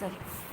चल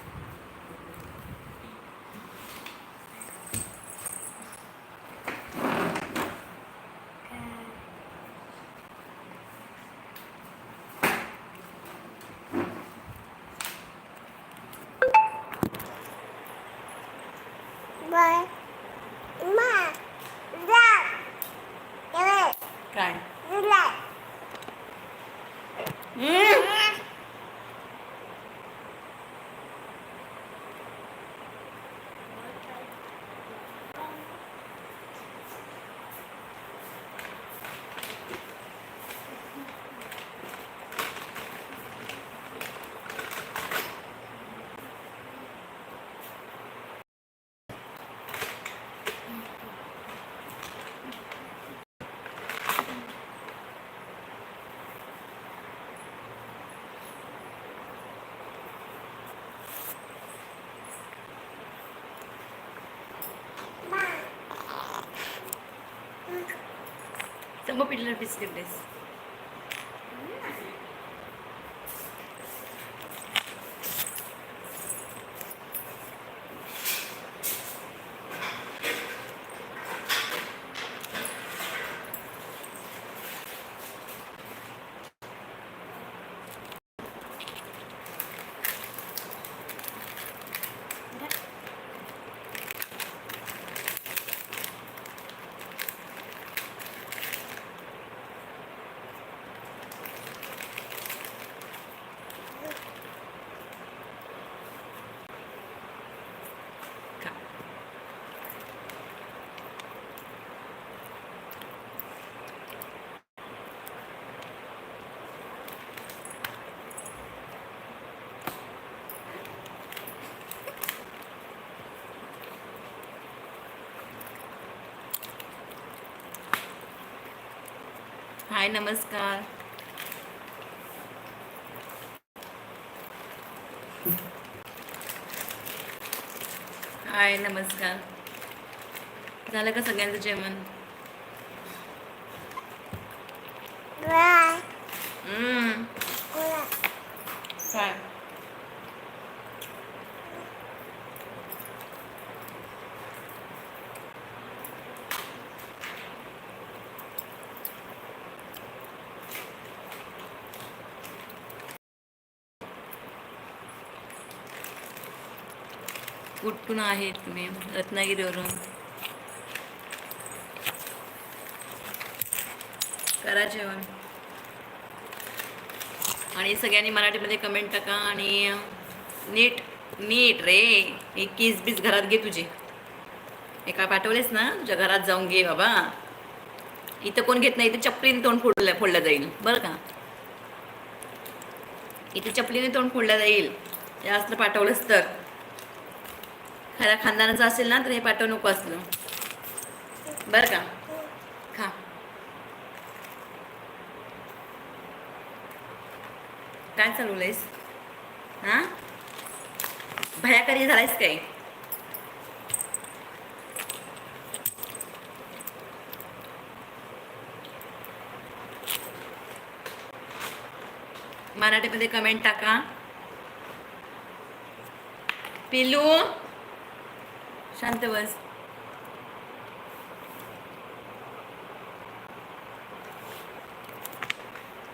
समोर पिल्लर हाय नमस्कार. हाय नमस्कार. झालं का सगळ्यांचं जेवण? कुठून आहे तुम्ही? रत्नागिरीवरून. करा जेवण. आणि सगळ्यांनी मराठीमध्ये कमेंट टाका आणि नीट नीट रे. एक किस बीस घरात घे तुझे. एका पाठवलेस ना? तुझ्या घरात जाऊन घे बाबा. इथं कोण घेत नाही इथे चपलीने तोंड फोडलं फोडलं जाईल. बरं का? इथे चपलीने तोंड फोडलं जाईल. जास्त पाठवलंस पाठवलंच तर. खऱ्या खानदानाचं असेल ना तर हे पाठव नको असलं बरं का? खा. काय चालवलंयस हां? भयाकारी झालायस काय? मराठीमध्ये कमेंट टाका. पिलू शांत बस.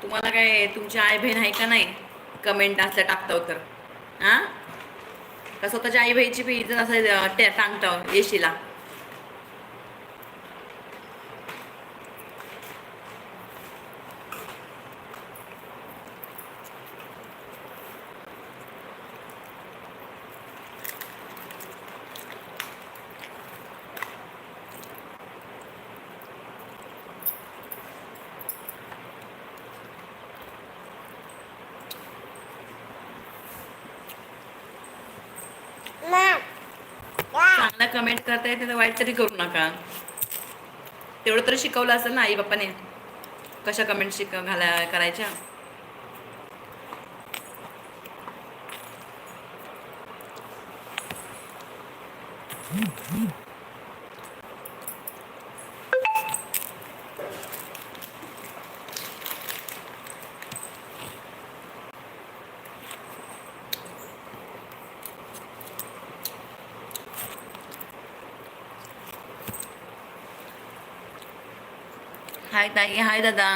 तुम्हाला काय तुमची आई बहीण आहे का नाही? कमेंट असल्या टाकताव तर हां? का स्वतःच्या आई बहिणीची बी इज्जत असं टांगताव येशीला? आहे करता वाईट तरी करू नका. तेवढं तरी शिकवलं असेल ना आई बाप्पाने कशा कमेंट शिक घाला करायच्या? हाय ताई हाय दादा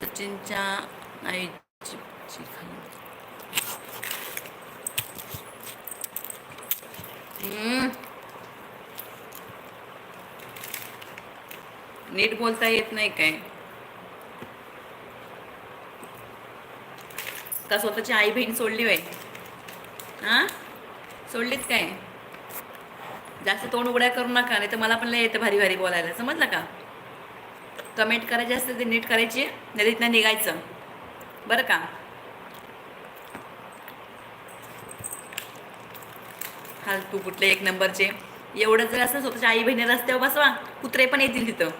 सचिनच्या आईची नीट बोलता येत नाही काय? का स्वतःची आई बहीण सोडली वय हां? सोडलीत काय? जास्त तोंड उघड्या करू नका नाही तर मला पण लय येतं भारी भारी बोलायला. समजलं का? कमेंट करायची असते ते नीट करायची नाही तिथनं निघायचं. बरं का? फालतू कुठले एक नंबरचे. एवढं जर असं स्वतःच्या आई बहिणी रस्त्यावर बसवा कुत्रे पण येतील तिथं.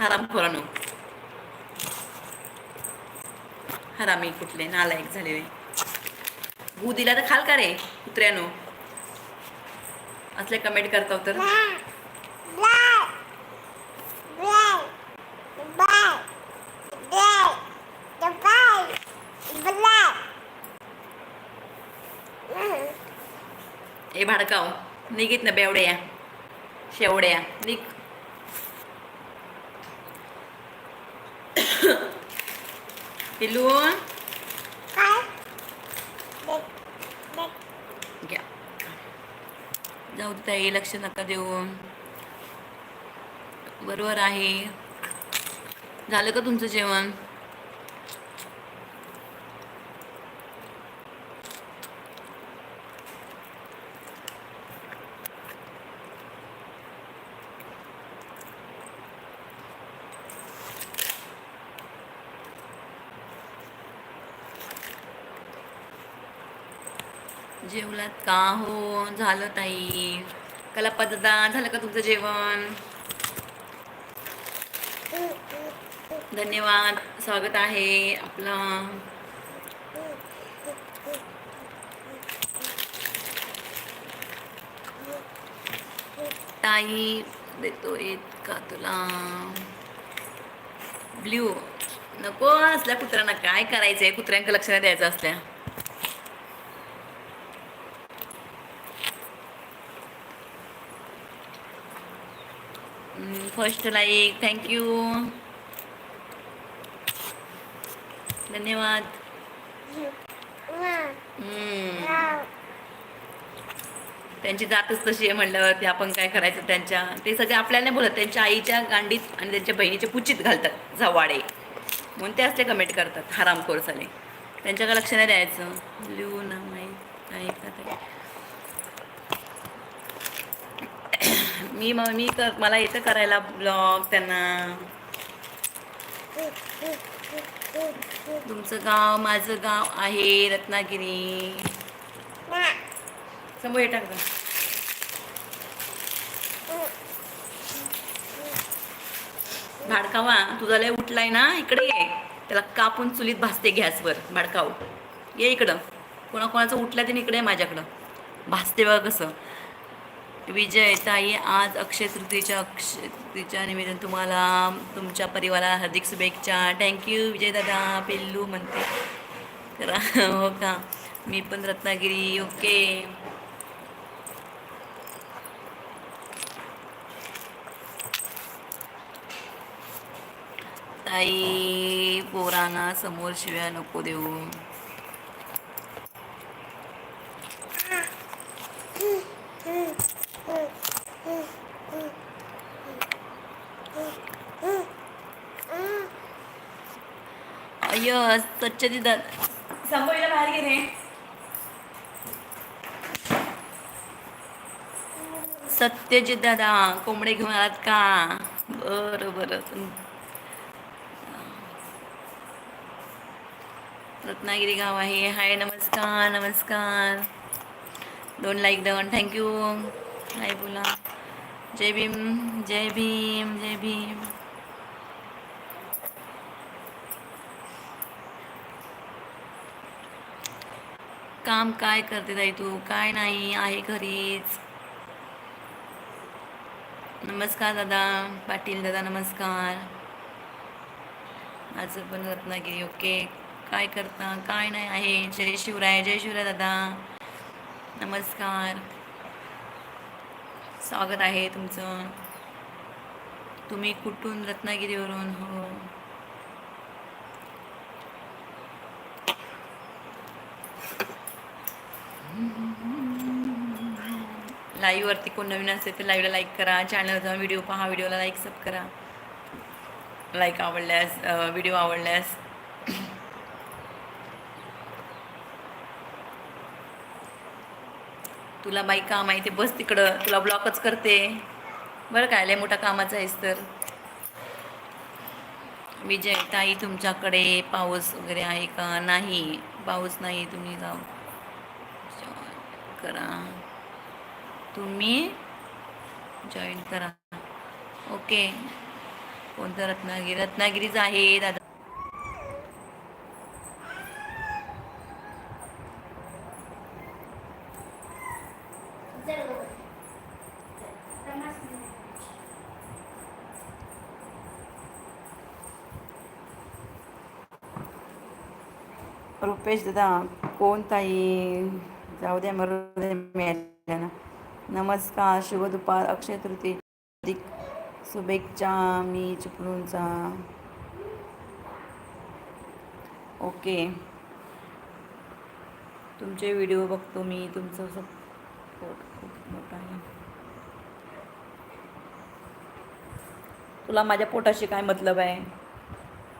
हराम खोरानो. हरामी कुठले नालायक झालेले भू दिला तर खाल का रे कुत्र्यानो? असले कमेंट करता तर. ए भाडकाव निघित ना बेवड्या शेवड्या निघ. पिलू काय? Black. Black. घ्या. जाऊ दे ताई लक्ष नका देऊ. बरोबर आहे. झालं का तुमचं जेवण? जेवलात का? हो झालं ताई. कला दादा झालं का तुमचं जेवण? धन्यवाद. स्वागत आहे आपलं. ताई देतो येत का तुला? ब्ल्यू. नको असल्या कुत्र्यांना. काय करायचंय? कुत्र्यांक लक्ष नाही द्यायचं असल्या. फर्स्ट लाईक थँक्यू धन्यवाद. हम्म. त्यांची जातच तशी आहे म्हणल्यावरती आपण काय करायचं त्यांच्या ते सगळे आपल्याला बोलत त्यांच्या आईच्या गांडीत आणि त्यांच्या बहिणीच्या पुचीत घालतात झवाडे म्हणून ते असले कमेंट करतात हराम कोर्साले त्यांच्याकडे लक्ष नाही द्यायचं. लिहू ना माहीत आहे का ते मी मग मी कर मला येतं करायला ब्लॉग त्यांना. तुमचं गाव माझं गाव आहे रत्नागिरी. समोर हे टाक भाडकावा तुझा लय उठलाय ना इकडे ये. त्याला कापून चुलीत भासते गॅसवर भाडकाव. ये इकडं. कोणाकोणाचं उठलं ते इकडे माझ्याकडं. भासते बघा कसं. विजय ताई आज अक्षय तृतीच्या अक्षय तृतीच्या निमित्तानं तुम्हाला तुमच्या परिवाराला हार्दिक शुभेच्छा. थँक्यू विजय दादा पिल्लू म्हणते. करा हो का? मी पण रत्नागिरी ओके ताई पोरांना समोर शिव्या नको देऊ. स्वच्छ दिदात संभवीला बाहेर गेले. सत्यजित दादा कोंबडे घेऊन आलात का? बरं बरं. रत्नागिरी गाव आहे. हाय नमस्कार नमस्कार. दोन लाईक दोन थँक्यू हाय बोला. जय भीम जय भीम जय भीम. काम काय करते ताई तू? काय नाही आहे घरीच. नमस्कार दादा पाटील दादा नमस्कार. माझं पण रत्नागिरी ओके. काय करता? काय नाही आहे. जय शिवराय जय शिवराय दादा. नमस्कार. स्वागत आहे तुमचं. तुम्ही कुठून? रत्नागिरीवरून? हो. लाईव्हवरती कोण नवीन असेल तर लाईव्हला लाईक करा. चॅनल जाऊन व्हिडिओ पहा. व्हिडिओला लाईक सब करा. लाईक आवडल्यास व्हिडिओ आवडल्यास. तुला बाई काम आहे ते बस तिकडं. तुला ब्लॉकच करते. बरं काय लय मोठा कामाचा आहेस तर. विजय ताई तुमच्याकडे पाऊस वगैरे आहे का? नाही. पाऊस नाही तुम्ही जाऊ करा. तुम्ही जॉईन करा. ओके कोणतं रत्नागिरी? रत्नागिरीच आहे दादा. रुपेश दादा कोण ताई? जाऊ द्या मरू नमस्कार शुभ दुपार अक्षय तृती शुभेच्छा मी चिपळूणचा. ओके. तुमचे व्हिडिओ बघतो मी तुमचं सपोर्ट खूप मोठा आहे. तुला माझ्या पोटाशी काय मतलब आहे?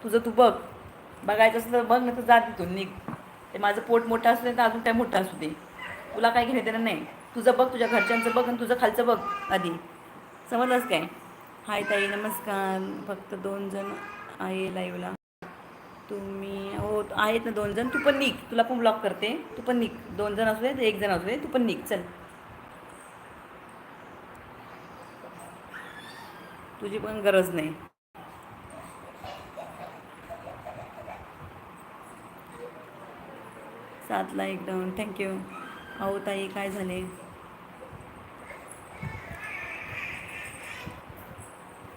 तुझं तू बघ. बघायचं असलं तर बघ ना तर जा तिथून निघ. ते माझं पोट मोठं असलं तर अजून काय मोठं असू दे? तुला काय घेणे देणं नाही. तुझं बघ तुझ्या घरच्यांचं बघ आणि तुझं खालचं बघ आधी. समजलंच काय? हाय ताई नमस्कार. फक्त दोन जण आहे लाईव्हला तुम्ही हो आहेत ना दोन जण. तू पण निघ. तुला पण ब्लॉक करते. तू पण निघ. दोन जण असू दे तर एक जण असू दे तू पण निघ. चल. तुझी पण गरज नाही. सातला एक डाऊन थँक्यू अहो ताई काय झाले?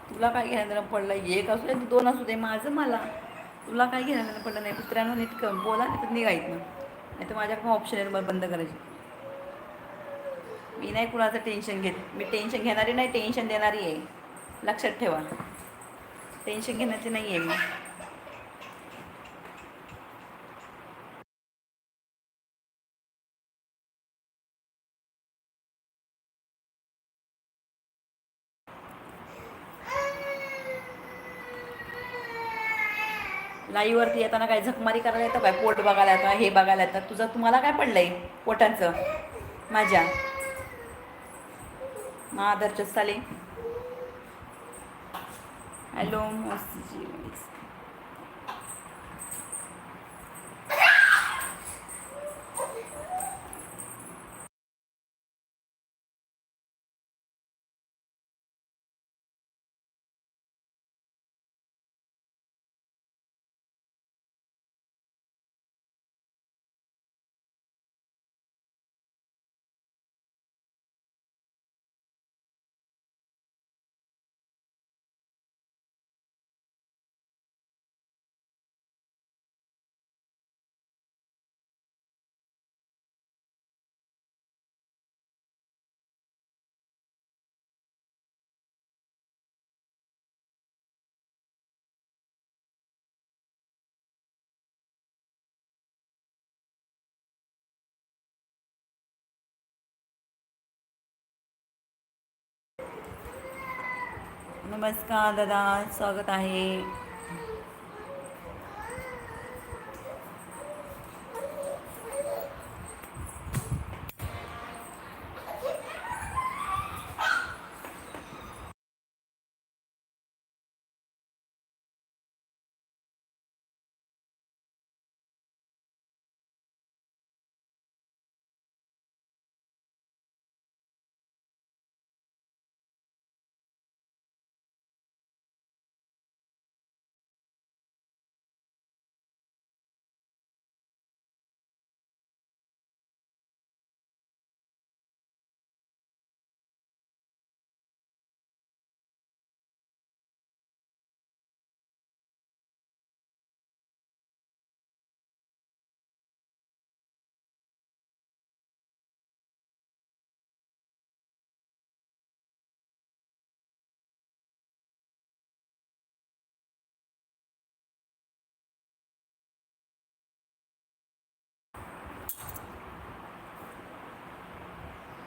तुला काय घ्यायला पडलं? एक असू दे दोन असू दे माझं मला. तुला काय घ्यायला पडलं नाही? कुत्र्यानं नीट बोला नाही तर निघायचं नाही तर माझ्याकडून ऑप्शन आहे मला बंद करायची. मी नाही कुणाचं टेन्शन घेत. मी टेन्शन घेणारी नाही टेन्शन देणारी आहे. लक्षात ठेवा. टेन्शन घेण्याची नाही आहे मी. लाईवरती येताना काय झकमारी करायला येतं काय? पोट बघायला येतं हे बघायला येतं. तुझं तुम्हाला काय पडलंय पोटांचं? माझ्या. महादरच्या चालेल हॅलो मस्त नमस्कार दादा स्वागत आहे.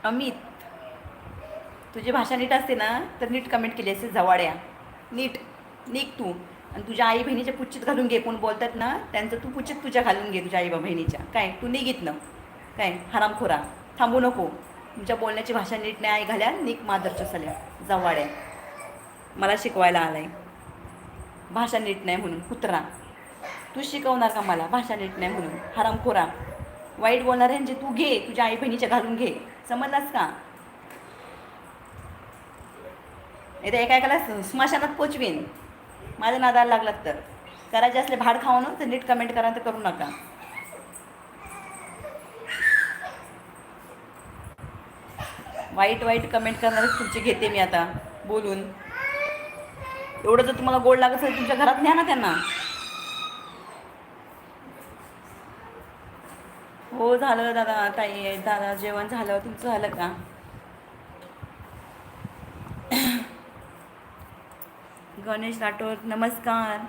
अमित तुझी भाषा नीट असते ना तर नीट कमेंट केली असते जवाड्या. नीट निघ तू. आणि तुझ्या आई बहिणीच्या पुच्छीत घालून घे. कोण बोलतात ना त्यांचं तू पुच्छीत तुझ्या घालून घे तुझ्या आई बहिणीच्या. काय? तू निघित ना काय? हरामखोरा. थांबू नको. तुमच्या बोलण्याची भाषा नीट नाही आई घाल्या निक मादरच्या सल्या. जवाड्या. मला शिकवायला आलाय. भाषा नीट नाही म्हणून. कुत्रा. तू शिकवणार का मला? भाषा नीट नाही म्हणून. हरामखोरा. वाईट बोलणाऱ्यांचे तू घे. तुझ्या आई बहिणीच्या घालून घे. समजलास का? नाही तर एका एकाला स्मशानात पोचवीन. माझ्या नादाला लागलात तर. करायचे असले भाड खाऊ ना तर नीट कमेंट करा तर करू नका. वाईट वाईट कमेंट करणारे तुमचे घेते मी आता. बोलून. एवढं जर तुम्हाला गोड लागत असेल तुमच्या घरात न्या ना त्यांना. हो झालं दादा ताई दादा जेवण झालं तुमचं झालं का? गणेश राठोड नमस्कार.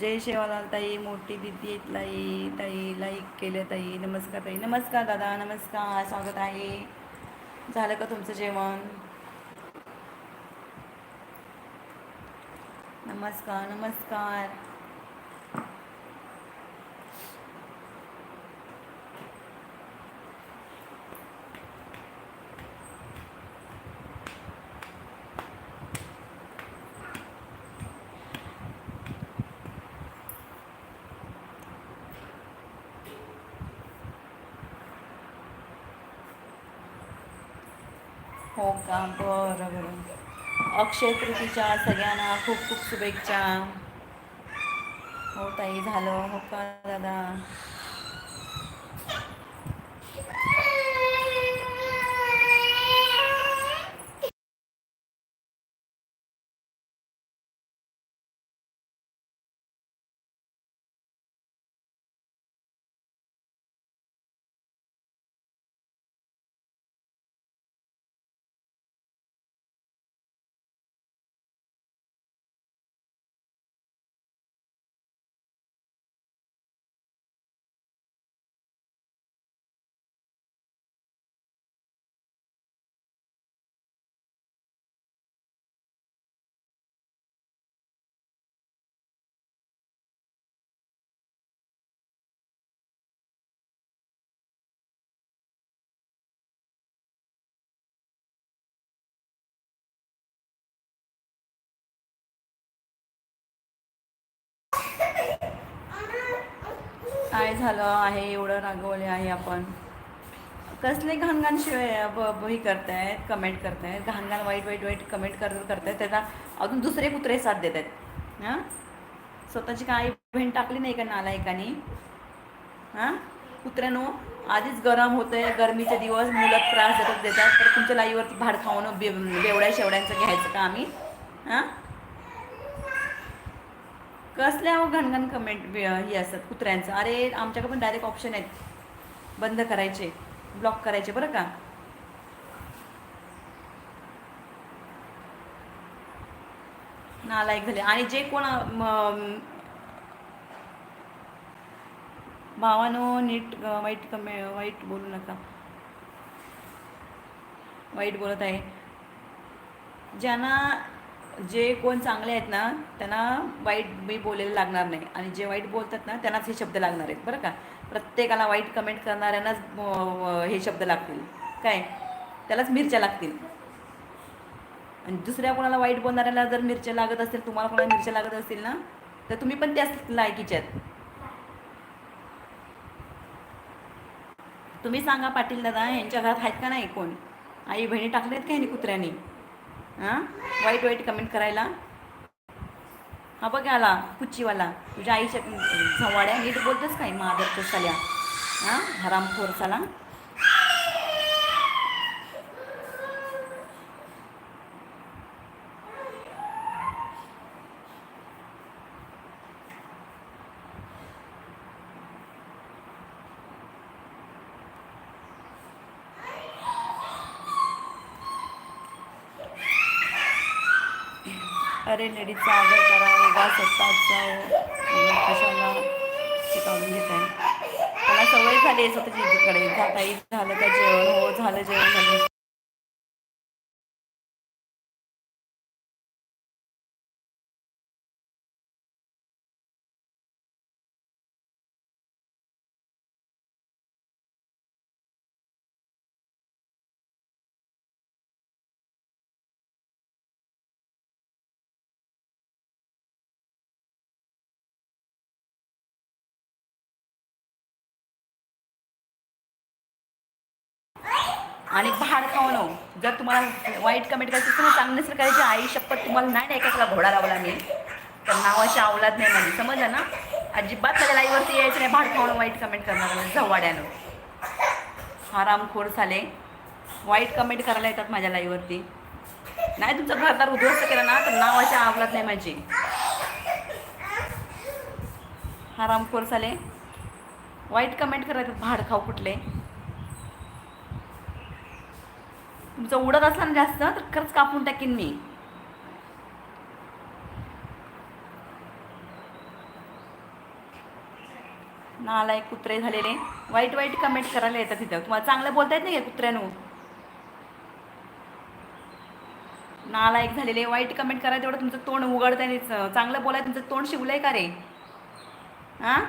जय शेवालाल ताई मोठी दिदी लाई ताई लाईक केलं ताई नमस्कार ताई. नमस्कार दादा नमस्कार स्वागत आहे. झालं का तुमचं जेवण? नमस्कार नमस्कार. हो का बरं बरं. अक्षय तृतीच्या सगळ्यांना खूप खूप शुभेच्छा. हो ताई झालं. हो का दादा? काय झालं आहे एवढं रागवले आहे आपण. कसले घाणघाण शिवाय ब हे करतायत कमेंट करतायत घाणघाण वाईट वाईट वाईट कमेंट कर करतायत त्याला अजून दुसरे कुत्रे साथ देत आहेत. हां? स्वतःची काही बहीण टाकली नाही का नालायकानी? हां? कुत्र्यानो आधीच गरम होतंय गरमीचे दिवस मुलं त्रास देतात देतात तर तुमच्या लाईवरती भाड खाऊन बे बेवड्या शेवड्यांचं घ्यायचं का आम्ही? हां? कसल्या हो घणघण कमेंट हे असतात? कुत्र्यांचं. अरे आमच्याकडे पण डायरेक्ट ऑप्शन आहेत. बंद करायचे. ब्लॉक करायचे. बरं का? नालायक झाले. आणि जे कोण भावानो नीट वाईट कमे वाईट बोलू नका. वाईट बोलत आहे. ज्यांना जे कोण चांगले आहेत ना त्यांना वाईट मी बोलायला लागणार नाही. आणि जे वाईट बोलतात ना त्यांनाच हे शब्द लागणार आहेत बरं का? प्रत्येकाला वाईट कमेंट करणाऱ्यांनाच हे शब्द लागतील. काय? त्यालाच मिरच्या लागतील. आणि दुसऱ्या कोणाला वाईट बोलणाऱ्याला जर मिरच्या लागत असतील तुम्हाला कोणाला मिरच्या लागत असतील ना तर तुम्ही पण त्याच लायकीच्या तुम्ही सांगा पाटील दादा यांच्या घरात आहेत का नाही कोण? आई बहिणी टाकलेत का ह्यानी कुत्र्यांनी? हां? वाईट वाईट कमेंट करायला? हा बघ आला कुच्चीवाला तुझ्या आईच्या झवाड्या नीट बोलतोस काय? मादरच्या साल्या. हां? हरामखोर साला. अरे लेडीजचा आदर करा वेगळा स्वतःचा कशाला शिकवून घेत आहे त्याला मला सवय झाली आहे स्वतःची इकडे. झालं का जेवण? हो झालं जेवण. झालं आणि भाड खावणं जर तुम्हाला वाईट कमेंट करायची असेल तर चांगली सर करायची आई शपथ तुम्हाला नाही नाही एकाला घोडा लावला मी. तर नावाची आवलात नाही माझी समजलं ना? अजिबात माझ्या लाईवरती यायचं नाही. भाड खाऊन वाईट कमेंट करणार झवाड्यानं हरामखोर झाले. वाईट कमेंट करायला येतात माझ्या लाईवरती. नाही तुमचं घरदार उद्ध्वस्त केलं ना तर नावाच्या आवलात नाही माझी. हरामखोर झाले. वाईट कमेंट करायचं भाड खाऊ कुठले? तुमचं उडत असला ना जास्त तर खरंच कापून टाकीन मी. नालायक कुत्रे झालेले. वाईट वाईट कमेंट करायला येतात तिथं तुम्हाला चांगलं बोलता येत नाही का कुत्र्यानो? नालायक झालेले. वाईट कमेंट करायचं तेवढं तुमचं तोंड उघडतं आणि चांगलं बोलाय तुमचं तोंड शिवलंय का रे? हां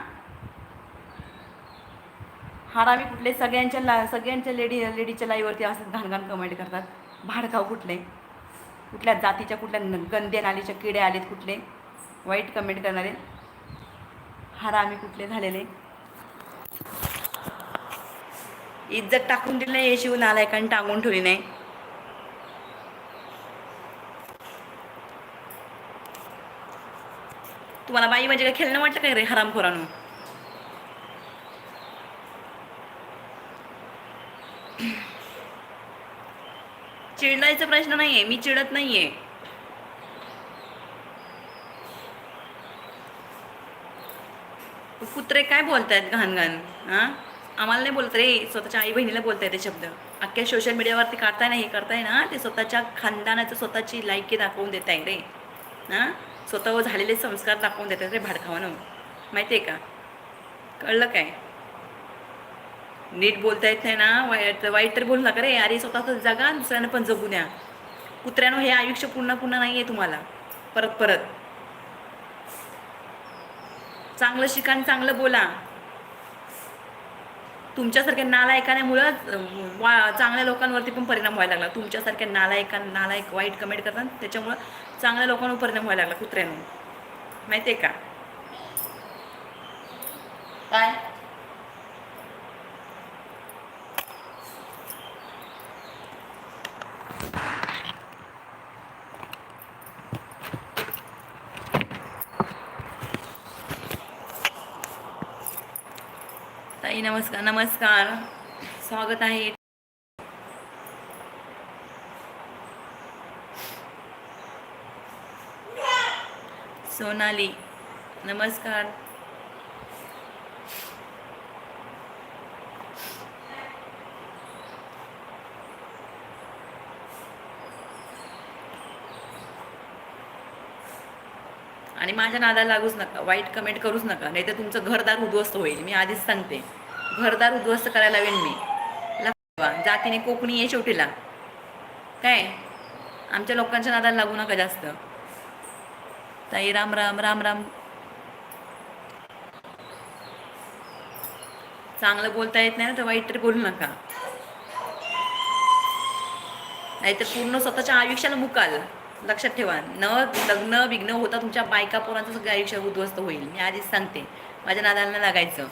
हारामी कुठले? सगळ्यांच्या ला सगळ्यांच्या लेडी लेडीच्या लाईवरती असं घाणघाण कमेंट करतात. भाडकाव कुठले? कुठल्या जातीच्या कुठल्या न- गंदे नालीच्या किडे आलेत कुठले? वाईट कमेंट करणारे. हारामी कुठले झालेले? इज्जत टाकून दिली नाही शिव नालायकांनी टांगून ठेवली नाही. तुम्हाला बाई म्हणजे काय खेळणं वाटलं काय रे? हरामखोरानं? चिडायचा प्रश्न नाहीये मी चिडत नाहीये. कुत्रे काय बोलतायत घाण घाण हां? आम्हाला नाही बोलत रे स्वतःच्या आई बहिणीला बोलताय ते शब्द. अख्ख्या सोशल मीडियावरती काढताय ना हे करताय ना ते स्वतःच्या खानदानाचं स्वतःची लायकी दाखवून देत आहे रे. हां? स्वतःवर झालेले संस्कार दाखवून देतात रे भाडखावानं. माहिती आहे का? कळलं काय? नीट बोलता येत नाही ना. वाईट वाईट तर बोलू नका रे. अरे स्वतःच जगा दुसऱ्यानं पण जगू द्या. कुत्र्यानं हे आयुष्य पुन्हा पुन्हा नाही आहे तुम्हाला. परत परत. चांगलं शिका आणि चांगलं बोला. तुमच्यासारख्या नालायकामुळं वा चांगल्या लोकांवरती पण परिणाम व्हायला लागला. तुमच्यासारख्या नालायका नालायक वाईट कमेंट करतात त्याच्यामुळं चांगल्या लोकांवर परिणाम व्हायला लागला कुत्र्यानं. माहिती आहे का? काय? नमस्कार नमस्कार. स्वागत आहे. सोनाली नमस्कार. आणि माझ्या नादाला लागूच नका वाईट कमेंट करूच नका नाही तर तुमचं घरदार उद्ध्वस्त होईल. मी आधीच सांगते. घरदार उद्ध्वस्त करायला लावेन मी. लक्षात जातीने कोकणी आहे शेवटीला. काय? आमच्या लोकांच्या नादाला लागू नका जास्त. ताई राम राम राम राम. चांगलं बोलता येत नाही ना तर वाईट तरी बोलू नका. नाहीतर पूर्ण स्वतःच्या आयुष्याला मुकाल. लक्षात ठेवा. न लग्न विघ्न होता तुमच्या बायका पोरांचं सगळं आयुष्य उद्ध्वस्त होईल. मी आधीच सांगते. माझ्या नादाला लागायचं.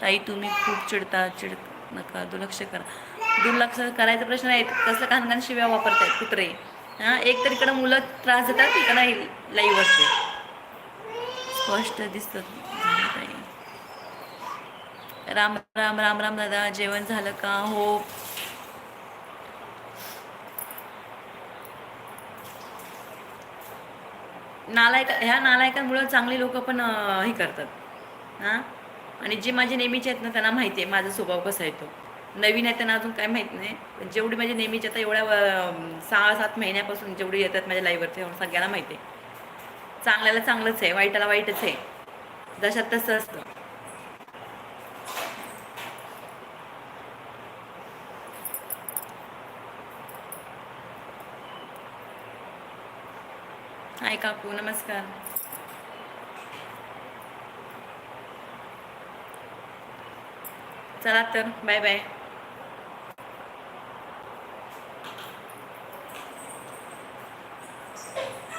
ताई तुम्ही खूप चिडता चिड नका दुर्लक्ष करा. दुर्लक्ष करायचा प्रश्न आहे कसं घाणघाण शिव्या वापरतायत कुत्रे. हां एक तर इकडं मुलं त्रास देतात इकडं लाईव्ह असते स्पष्ट दिसत ताई. राम राम राम राम दादा जेवण झालं का? हो. नालायक ह्या नालायकांमुळं चांगली लोक पण हे करतात. हां? आणि जे माझे नेहमीचे आहेत ना त्यांना माहिती आहे माझा स्वभाव कसा आहे तो. नवीन आहे त्यांना अजून काय माहीत नाही जेवढी माझे नेहमीचे आता एवढ्या सहा सात महिन्यापासून जेवढी येतात माझ्या लाईव्हवरती सगळ्यांना माहिती आहे. चांगल्याला चांगलंच आहे वाईटाला वाईटच आहे. जशात तसं असतं. हाय काकू नमस्कार. चला तर बाय बाय